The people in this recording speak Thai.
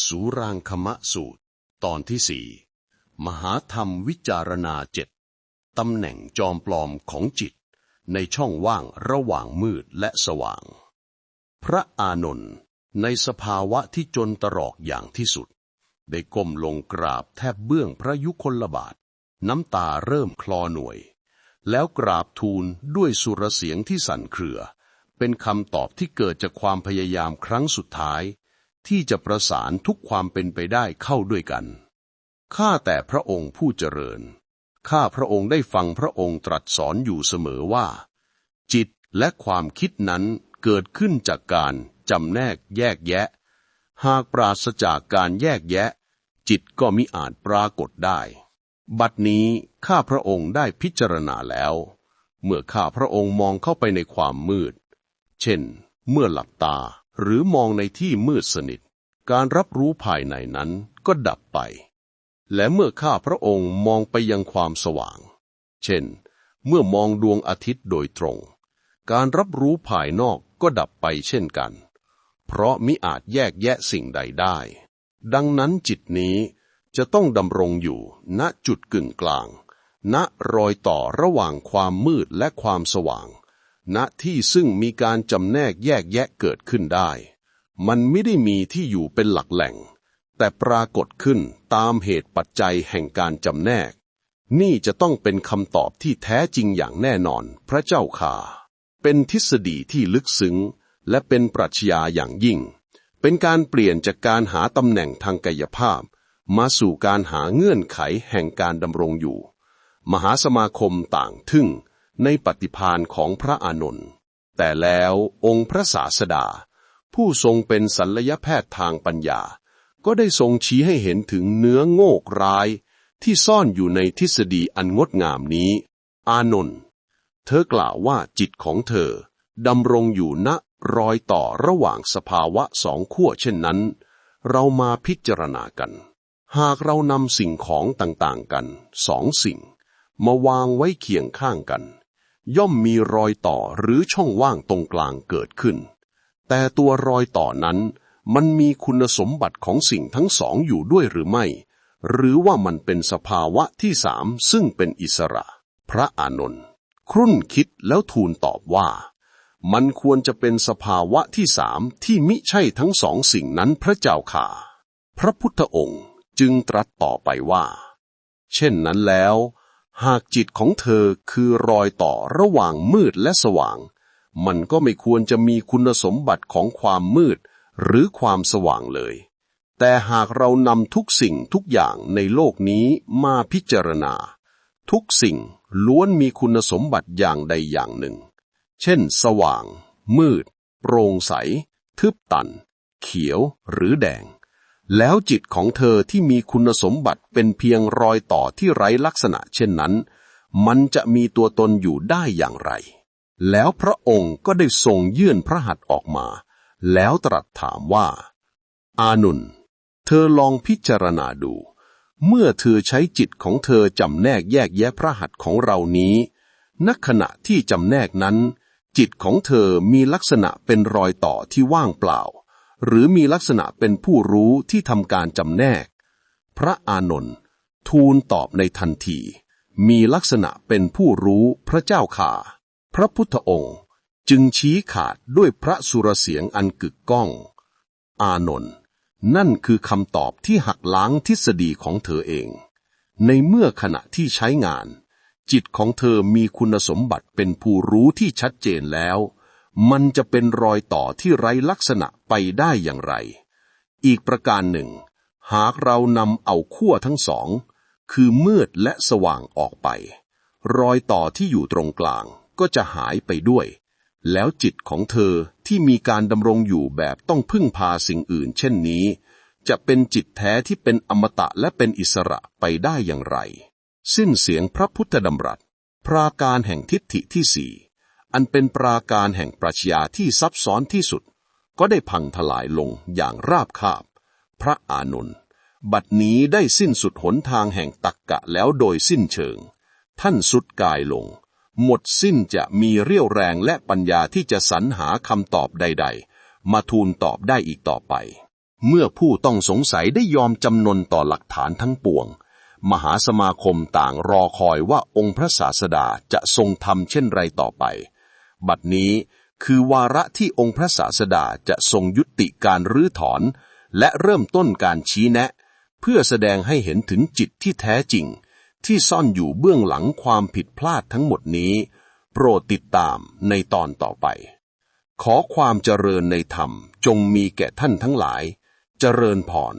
สุรางคมะสูตร ตอนที่สี่มหาธรรมวิจารณาเจ็ดตำแหน่งจอมปลอมของจิต ในช่องว่างระหว่างมืดและสว่าง พระอานนท์ในสภาวะที่จนตรอกอย่างที่สุด ได้ก้มลงกราบแทบเบื้องพระยุคลบาท น้ำตาเริ่มคลอหน่วย แล้วกราบทูลด้วยสุรเสียงที่สั่นเครือ เป็นคำตอบที่เกิดจากความพยายามครั้งสุดท้าย ที่จะประสานทุกความเป็นไปได้เข้าด้วยกัน ข้าแต่พระองค์ผู้เจริญ ข้าพระองค์ได้ฟังพระองค์ตรัสสอนอยู่เสมอว่า จิตและความคิดนั้นเกิดขึ้นจากการจำแนกแยกแยะ หากปราศจากการแยกแยะ จิตก็มิอาจปรากฏได้ บัดนี้ข้าพระองค์ได้พิจารณาแล้ว เมื่อข้าพระองค์มองเข้าไปในความมืด เช่น เมื่อหลับตา หรือมองในที่มืดสนิท การรับรู้ภายในนั้นก็ดับไป และเมื่อข้าพระองค์มองไปยังความสว่าง เช่น เมื่อมองดวงอาทิตย์โดยตรง การรับรู้ภายนอกก็ดับไปเช่นกัน เพราะมิอาจแยกแยะสิ่งใดได้ ดังนั้นจิตนี้จะต้องดำรงอยู่ณจุดกึ่งกลาง ณรอยต่อระหว่างความมืดและความสว่าง ณที่ซึ่งมีการจำแนกแยกแยะเกิดขึ้นได้ มันไม่ได้มีที่อยู่เป็นหลักแหล่ง แต่ปรากฏขึ้นตามเหตุปัจจัยแห่งการจำแนก นี่จะต้องเป็นคำตอบที่แท้จริงอย่างแน่นอน พระเจ้าค่ะ เป็นทฤษฎีที่ลึกซึ้ง และเป็นปรัชญาอย่างยิ่ง เป็นการเปลี่ยนจากการหาตำแหน่งทางกายภาพ มาสู่การหาเงื่อนไขแห่งการดำรงอยู่ มหาสมาคมต่างทึ่ง ในปฏิพานของพระอานนท์แต่แล้วองค์พระศาสดา ผู้ทรงเป็นศัลยแพทย์ทางปัญญา ก็ได้ทรงชี้ให้เห็นถึงเนื้อโงกร้ายที่ซ่อนอยู่ในทฤษฎีอันงดงามนี้ อานนท์เธอกล่าวว่าจิตของเธอดำรงอยู่ณรอยต่อระหว่างสภาวะสองขั้วเช่นนั้น เรามาพิจารณากัน หากเรานำสิ่งของต่างๆกันสองสิ่ง มาวางไว้เคียงข้างกัน ย่อมมีรอยต่อหรือช่องว่างตรงกลางเกิดขึ้น แต่ตัวรอยต่อนั้น มันมีคุณสมบัติของสิ่งทั้งสองอยู่ด้วยหรือไม่ หรือว่ามันเป็นสภาวะที่สามซึ่งเป็นอิสระ พระอานนท์ครุ่นคิดแล้วทูลตอบว่า มันควรจะเป็นสภาวะที่สามที่มิใช่ทั้งสองสิ่งนั้นพระเจ้าค่ะพระพุทธองค์จึงตรัสต่อไปว่า เช่นนั้นแล้ว หากจิตของเธอคือรอยต่อระหว่างมืดและสว่าง มันก็ไม่ควรจะมีคุณสมบัติของความมืดหรือความสว่างเลย แต่หากเรานำทุกสิ่งทุกอย่างในโลกนี้มาพิจารณา ทุกสิ่งล้วนมีคุณสมบัติอย่างใดอย่างหนึ่ง เช่น สว่าง มืด โปร่งใส ทึบตัน เขียวหรือแดง แล้วจิตของเธอที่มีคุณสมบัติเป็นเพียงรอยต่อที่ไร้ลักษณะเช่นนั้น มันจะมีตัวตนอยู่ได้อย่างไร แล้วพระองค์ก็ได้ทรงยื่นพระหัตถ์ออกมา แล้วตรัสถามว่า อานุนเธอลองพิจารณาดู เมื่อเธอใช้จิตของเธอจำแนกแยกแยะพระหัตถ์ของเรานี้ณขณะที่จำแนกนั้น จิตของเธอมีลักษณะเป็นรอยต่อที่ว่างเปล่า หรือมีลักษณะเป็นผู้รู้ที่ทำการจำแนก พระอานนท์ทูลตอบในทันที มีลักษณะเป็นผู้รู้พระเจ้าข่า พระพุทธองค์จึงชี้ขาดด้วยพระสุรเสียงอันกึกก้อง อานนท์นั่นคือคำตอบที่หักล้างทฤษฎีของเธอเอง ในเมื่อขณะที่ใช้งาน จิตของเธอมีคุณสมบัติเป็นผู้รู้ที่ชัดเจนแล้ว มันจะเป็นรอยต่อที่ไร้ลักษณะไปได้อย่างไร อีกประการหนึ่ง หากเรานำเอาขั้วทั้งสอง คือมืดและสว่างออกไป รอยต่อที่อยู่ตรงกลางก็จะหายไปด้วย แล้วจิตของเธอที่มีการดำรงอยู่แบบต้องพึ่งพาสิ่งอื่น เช่นนี้ จะเป็นจิตแท้ที่เป็นอมตะและเป็นอิสระไปได้อย่างไร สิ้นเสียงพระพุทธดำรัสปราการแห่งทิฏฐิที่สี่ อันเป็นปราการแห่งปรัชญาที่ซับซ้อนที่สุด ก็ได้พังทลายลงอย่างราบคาบ พระอานนท์บัดนี้ได้สิ้นสุดหนทางแห่งตักกะแล้วโดยสิ้นเชิง ท่านสุดกายลง หมดสิ้นจะมีเรี่ยวแรงและปัญญาที่จะสรรหาคำตอบใด ๆ มาทูลตอบได้อีกต่อไป เมื่อผู้ต้องสงสัยได้ยอมจำนนต่อหลักฐานทั้งปวง มหาสมาคมต่างรอคอยว่าองค์พระศาสดาจะทรงทำเช่นไรต่อไป บัดนี้คือวาระที่องค์พระศาสดาจะทรงยุติการรื้อถอน และเริ่มต้นการชี้แนะ เพื่อแสดงให้เห็นถึงจิตที่แท้จริง ที่ซ่อนอยู่เบื้องหลังความผิดพลาดทั้งหมดนี้ โปรดติดตามในตอนต่อไป ขอความเจริญในธรรมจงมีแก่ท่านทั้งหลาย เจริญพร